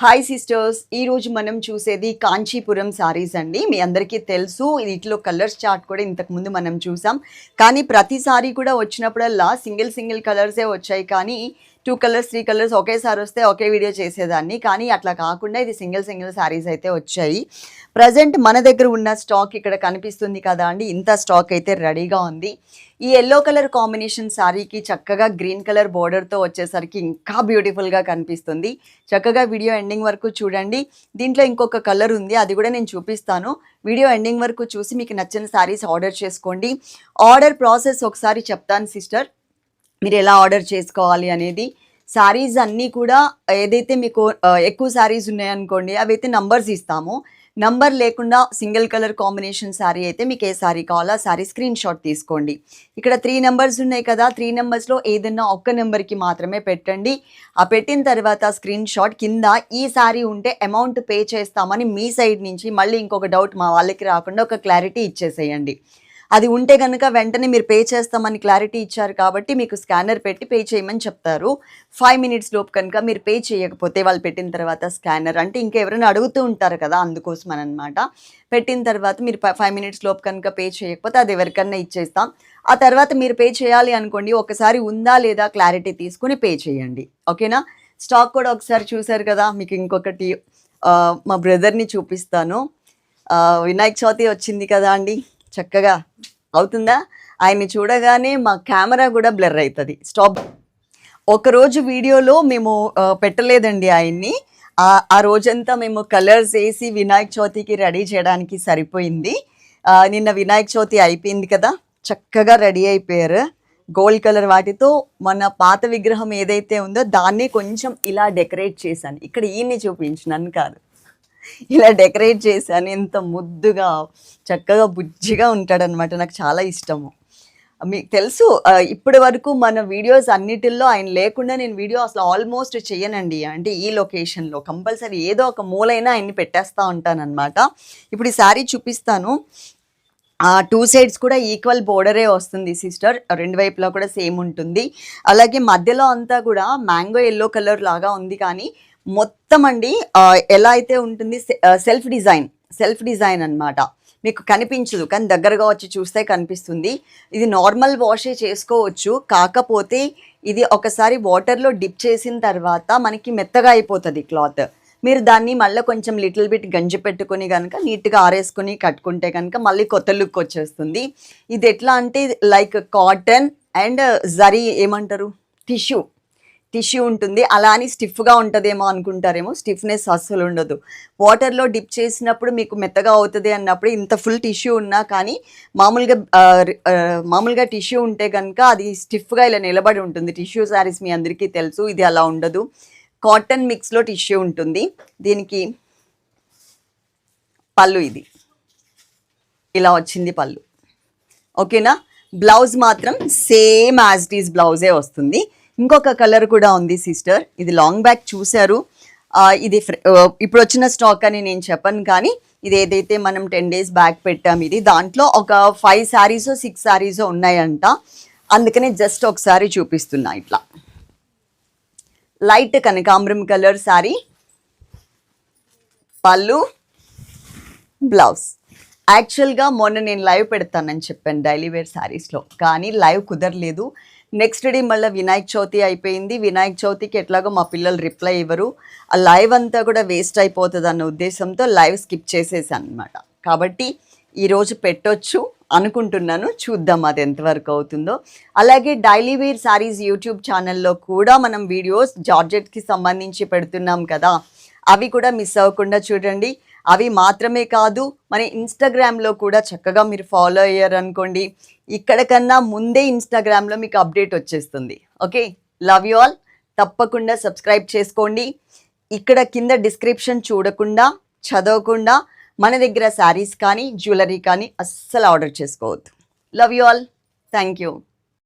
Hi sisters ఈరోజు మనం చూసేది కాంచీపురం సారీస్ అండి. మీ అందరికీ తెలుసు వీటిలో కలర్స్ చార్ట్ కూడా ఇంతకు ముందు మనం చూసాం. కానీ ప్రతిసారి కూడా వచ్చినప్పుడల్లా సింగిల్ సింగిల్ కలర్సే వచ్చాయి. కానీ టూ కలర్స్ త్రీ కలర్స్ ఒకేసారి వస్తే ఒకే వీడియో చేసేదాన్ని. కానీ అట్లా కాకుండా ఇది సింగిల్ సింగిల్ సారీస్ అయితే వచ్చాయి. ప్రజెంట్ మన దగ్గర ఉన్న స్టాక్ ఇక్కడ కనిపిస్తుంది కదా అండి. ఇంత స్టాక్ అయితే రెడీగా ఉంది. ఈ ఎల్లో కలర్ కాంబినేషన్ శారీకి చక్కగా గ్రీన్ కలర్ బోర్డర్తో వచ్చేసరికి ఇంకా బ్యూటిఫుల్గా కనిపిస్తుంది. చక్కగా వీడియో ఎండింగ్ వరకు చూడండి. దీంట్లో ఇంకొక కలర్ ఉంది అది కూడా నేను చూపిస్తాను. వీడియో ఎండింగ్ వరకు చూసి మీకు నచ్చిన శారీస్ ఆర్డర్ చేసుకోండి. ఆర్డర్ ప్రాసెస్ ఒకసారి చెప్తాను సిస్టర్. మీరు ఎలా ఆర్డర్ చేసుకోవాలి అనేది. శారీస్ అన్నీ కూడా ఏదైతే మీకు ఎక్కువ శారీస్ ఉన్నాయనుకోండి అవి అయితే నంబర్స్ ఇస్తాము. నంబర్ లేకుండా సింగిల్ కలర్ కాంబినేషన్ శారీ అయితే మీకు ఏ శారీ కావాలో ఆ శారీ స్క్రీన్ షాట్ తీసుకోండి. ఇక్కడ త్రీ నెంబర్స్ ఉన్నాయి కదా త్రీ నెంబర్స్లో ఏదైనా ఒక్క నెంబర్కి మాత్రమే పెట్టండి. ఆ పెట్టిన తర్వాత స్క్రీన్ షాట్ కింద ఈ శారీ ఉంటే అమౌంట్ పే చేస్తామని మీ సైడ్ నుంచి మళ్ళీ ఇంకొక డౌట్ మా వాళ్ళకి రాకుండా ఒక క్లారిటీ ఇచ్చేసేయండి. అది ఉంటే కనుక వెంటనే మీరు పే చేస్తామని క్లారిటీ ఇచ్చారు కాబట్టి మీకు స్కానర్ పెట్టి పే చేయమని చెప్తారు. ఫైవ్ మినిట్స్ లోపు కనుక మీరు పే చేయకపోతే వాళ్ళు పెట్టిన తర్వాత స్కానర్ అంటే ఇంకెవరైనా అడుగుతూ ఉంటారు కదా అందుకోసం అని అనమాట పెట్టిన తర్వాత మీరు ఫైవ్ మినిట్స్ లోపు కనుక పే చేయకపోతే అది ఎవరికన్నా ఇచ్చేస్తాం. ఆ తర్వాత మీరు పే చేయాలి అనుకోండి ఒకసారి ఉందా లేదా క్లారిటీ తీసుకుని పే చేయండి. ఓకేనా? స్టాక్ కూడా ఒకసారి చూసారు కదా మీకు ఇంకొకటి మా బ్రదర్ని చూపిస్తాను. వినాయక చవితి వచ్చింది కదా అండి చక్కగా. అవుతుందా? ఆయన్ని చూడగానే మా కెమెరా కూడా బ్లర్ అవుతుంది స్టాప్. ఒకరోజు వీడియోలో మేము పెట్టలేదండి ఆయన్ని. ఆ రోజంతా మేము కలర్స్ వేసి వినాయక చవితికి రెడీ చేయడానికి సరిపోయింది. నిన్న వినాయక చవితి అయిపోయింది కదా? చక్కగా రెడీ అయిపోయారు. గోల్డ్ కలర్ వాటితో మన పాత విగ్రహం ఏదైతే ఉందో దాన్ని కొంచెం ఇలా డెకరేట్ చేశాను. ఇక్కడ ఈయన్ని చూపించినాను కాదు. ఇలా డెకరేట్ చేశాను. ఎంత ముద్దుగా చక్కగా బుజ్జిగా ఉంటాడనమాట నాకు చాలా ఇష్టము. మీకు తెలుసు ఇప్పటి వరకు మన వీడియోస్ అన్నిటిల్లో ఆయన లేకుండా నేను వీడియో అసలు ఆల్మోస్ట్ చేయనండి అంటే ఈ లొకేషన్లో కంపల్సరీ ఏదో ఒక మూలైనా ఆయన్ని పెట్టేస్తూ ఉంటానన్నమాట. ఇప్పుడు ఈ శారీ చూపిస్తాను. ఆ టూ సైడ్స్ కూడా ఈక్వల్ బోర్డరే వస్తుంది సిస్టర్. రెండు వైపులా కూడా సేమ్ ఉంటుంది. అలాగే మధ్యలో అంతా కూడా మ్యాంగో ఎల్లో కలర్ లాగా ఉంది కానీ మొత్తం అండి ఎలా అయితే ఉంటుంది సెల్ఫ్ డిజైన్ సెల్ఫ్ డిజైన్ అన్నమాట. మీకు కనిపించదు కానీ దగ్గరగా వచ్చి చూస్తే కనిపిస్తుంది. ఇది నార్మల్ వాషే చేసుకోవచ్చు కాకపోతే ఇది ఒకసారి వాటర్లో డిప్ చేసిన తర్వాత మనకి మెత్తగా అయిపోతుంది క్లాత్. మీరు దాన్ని మళ్ళీ కొంచెం లిటిల్ బిట్ గంజి పెట్టుకుని కనుక నీట్గా ఆరేసుకొని కట్టుకుంటే కనుక మళ్ళీ కొత్త లుక్ వచ్చేస్తుంది. ఇది ఎట్లా అంటే లైక్ కాటన్ అండ్ జరీ ఏమంటారు? టిష్యూ. టిష్యూ ఉంటుంది. అలా అని స్టిఫ్గా ఉంటుందేమో అనుకుంటారేమో. స్టిఫ్నెస్ అస్సలు ఉండదు. వాటర్లో డిప్ చేసినప్పుడు మీకు మెత్తగా అవుతుంది అన్నప్పుడు ఇంత ఫుల్ టిష్యూ ఉన్నా కానీ మామూలుగా మామూలుగా టిష్యూ ఉంటే కనుక అది స్టిఫ్గా ఇలా నిలబడి ఉంటుంది. టిష్యూ శారీస్ మీ అందరికీ తెలుసు. ఇది అలా ఉండదు. కాటన్ మిక్స్లో టిష్యూ ఉంటుంది. దీనికి పళ్ళు ఇది. ఇలా వచ్చింది పళ్ళు. ఓకేనా? బ్లౌజ్ మాత్రం సేమ్ యాజ్ ఇట్ ఈజ్ బ్లౌజే వస్తుంది. ఇంకొక కలర్ కూడా ఉంది సిస్టర్. ఇది లాంగ్ బ్యాక్ చూశారు. ఇది ఇప్పుడు వచ్చిన స్టాక్ అని నేను చెప్పను కానీ ఇది ఏదైతే మనం టెన్ డేస్ బ్యాక్ పెట్టాం ఇది దాంట్లో ఒక ఫైవ్ శారీస్ సిక్స్ శారీస్ ఉన్నాయంట. అందుకనే జస్ట్ ఒకసారి చూపిస్తున్నా ఇట్లా. లైట్ కనకాంబరం కలర్ శారీ. పళ్ళు. బ్లౌజ్. యాక్చువల్గా మొన్న నేను లైవ్ పెడతానని చెప్పాను డైలీ వేర్ శారీస్లో కానీ లైవ్ కుదరలేదు. నెక్స్ట్ డే మళ్ళీ వినాయక చవితి అయిపోయింది. వినాయక చవితికి ఎట్లాగో మా పిల్లలు రిప్లై ఇవ్వరు. ఆ లైవ్ అంతా కూడా వేస్ట్ అయిపోతుంది అన్న ఉద్దేశంతో లైవ్ స్కిప్ చేసేసాను అనమాట కాబట్టి ఈరోజు పెట్టొచ్చు అనుకుంటున్నాను. చూద్దాం అది ఎంతవరకు అవుతుందో. అలాగే డైలీ వేర్ శారీస్ యూట్యూబ్ ఛానల్లో కూడా మనం వీడియోస్ జార్జెట్కి సంబంధించి పెడుతున్నాం కదా. అవి కూడా మిస్ అవ్వకుండా చూడండి. అవి మాత్రమే కాదు మన ఇన్స్టాగ్రామ్లో కూడా చక్కగా మీరు ఫాలో అయ్యారనుకోండి ఇక్కడ కన్నా ముందే ఇన్స్టాగ్రామ్లో మీకు అప్డేట్ వచ్చేస్తుంది. ఓకే లవ్ యూ ఆల్ తప్పకుండా సబ్స్క్రైబ్ చేసుకోండి. ఇక్కడ కింద డిస్క్రిప్షన్ చూడకుండా చదవకుండా మన దగ్గర శారీస్ కానీ జ్యువెలరీ కానీ అస్సలు ఆర్డర్ చేసుకోవద్దు. Love you all thank you